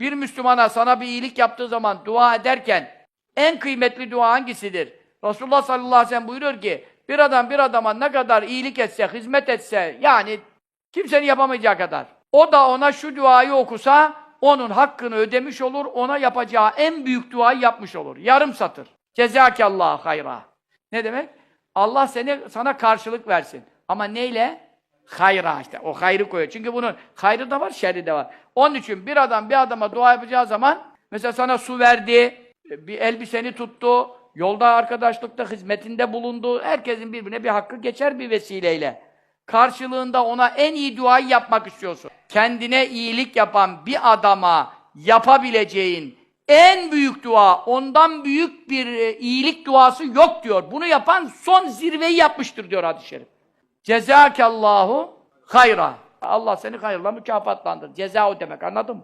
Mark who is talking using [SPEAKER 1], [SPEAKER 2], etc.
[SPEAKER 1] bir Müslümana sana bir iyilik yaptığı zaman dua ederken en kıymetli dua hangisidir? Resulullah sallallahu aleyhi ve sellem buyuruyor ki bir adam bir adama ne kadar iyilik etse, hizmet etse yani kimsenin yapamayacağı kadar. O da ona şu duayı okusa onun hakkını ödemiş olur, ona yapacağı en büyük duayı yapmış olur. Yarım satır. Cezakallahu hayra. Ne demek? Allah seni sana karşılık versin. Ama neyle? Hayra işte. O hayrı koyuyor. Çünkü bunun hayrı da var, şerri de var. Onun için bir adam bir adama dua yapacağı zaman mesela sana su verdi, bir elbiseni tuttu, yolda arkadaşlıkta hizmetinde bulundu. Herkesin birbirine bir hakkı geçer bir vesileyle. Karşılığında ona en iyi duayı yapmak istiyorsun. Kendine iyilik yapan bir adama yapabileceğin en büyük dua, ondan büyük bir e, iyilik duası yok diyor. Bunu yapan son zirveyi yapmıştır diyor hadis-i şerif. Cezakallahu hayra. Allah seni hayırla mükafatlandır. Ceza o demek anladın mı?